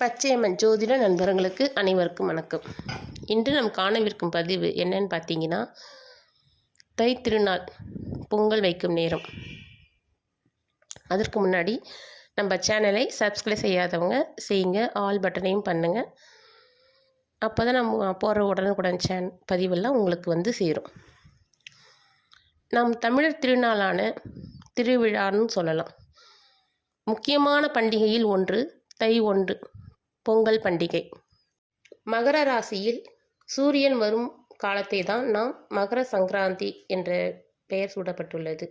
பச்சையம்மன் ஜோதிட நண்பர்களுக்கு அனைவருக்கும் வணக்கம். இன்று நாம் காணவிருக்கும் பதிவு என்னன்னு பார்த்தீங்கன்னா தை திருநாள் பொங்கல் வைக்கும் நேரம். அதற்கு முன்னாடி நம்ம சேனலை சப்ஸ்கிரைப் செய்யாதவங்க செய்யுங்க ஆல் பட்டனையும் பண்ணுங்கள் அப்போ தான் நம்ம போகிற உடனுக்குடன் சேன் பதிவெல்லாம் உங்களுக்கு வந்து சேரும். நம் தமிழர் திருநாளான திருவிழான்னு சொல்லலாம். முக்கியமான பண்டிகையில் ஒன்று தை ஒன்று. பொங்கல் பண்டிகை. மகர ராசியில் சூரியன் வரும் காலத்தை தான் நாம் மகர சங்கராந்தி என்ற பெயர் சூடப்பட்டுள்ளது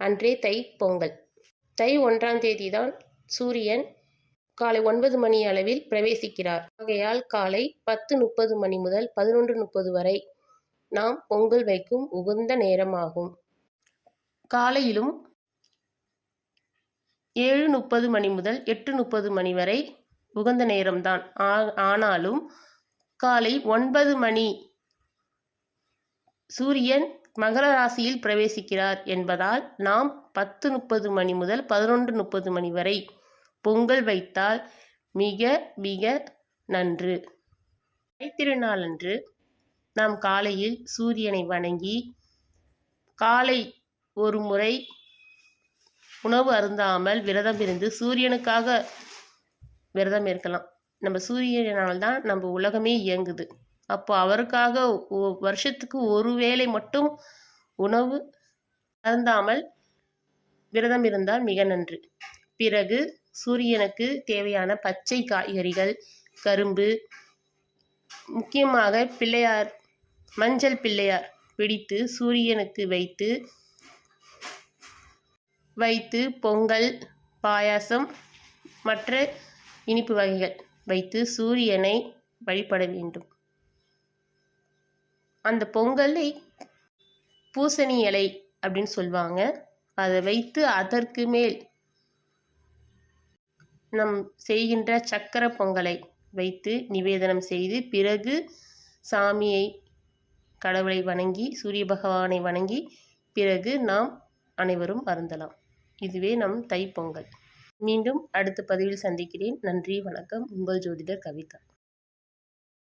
அன்றே தை பொங்கல். தை ஒன்றாம் தேதி தான் சூரியன் காலை ஒன்பது மணி அளவில் பிரவேசிக்கிறார். ஆகையால் காலை பத்து முப்பது மணி முதல் பதினொன்று முப்பது வரை நாம் பொங்கல் வைக்கும் உகந்த நேரமாகும். காலையிலும் ஏழு முப்பது மணி முதல் எட்டு முப்பது மணி வரை உகந்த நேரம்தான். ஆ- ஆனாலும் காலை ஒன்பது மணி சூரியன் மகர ராசியில் பிரவேசிக்கிறார் என்பதால் நாம் பத்து முப்பது மணி முதல் பதினொன்று முப்பது மணி வரை பொங்கல் வைத்தால் மிக மிக நன்று. தைத்திருநாளன்று நாம் காலையில் சூரியனை வணங்கி காலை ஒரு முறை உணவு அருந்தாமல் விரதம் இருந்து சூரியனுக்காக விரதம் இருக்கலாம். நம்ம சூரியனால் தான் நம்ம உலகமே இயங்குது. அப்போ அவருக்காக ஒ- வருஷத்துக்கு ஒரு வேளை மட்டும் உணவு அருந்தாமல் விரதம் இருந்தால் மிக நன்று. பிறகு சூரியனுக்கு தேவையான பச்சை காய்கறிகள் கரும்பு முக்கியமாக பிள்ளையார் மஞ்சள் பிள்ளையார் பிடித்து சூரியனுக்கு வைத்து வைத்து பொங்கல் பாயாசம் மற்ற இனிப்பு வகைகள் வைத்து சூரியனை வழிபட வேண்டும். அந்த பொங்கலை பூசணி இலை அப்படின்னு சொல்லுவாங்க. அதை வைத்து அதற்கு மேல் நம் செய்கின்ற சக்கர பொங்கலை வைத்து நிவேதனம் செய்து பிறகு சாமியை கடவுளை வணங்கி சூரிய பகவானை வணங்கி பிறகு நாம் அனைவரும் அருந்தலாம். இதுவே நம் தைப்பொங்கல். மீண்டும் அடுத்த பதிவில் சந்திக்கிறேன். நன்றி வணக்கம். உங்கள் ஜோதிடர் கவிதா.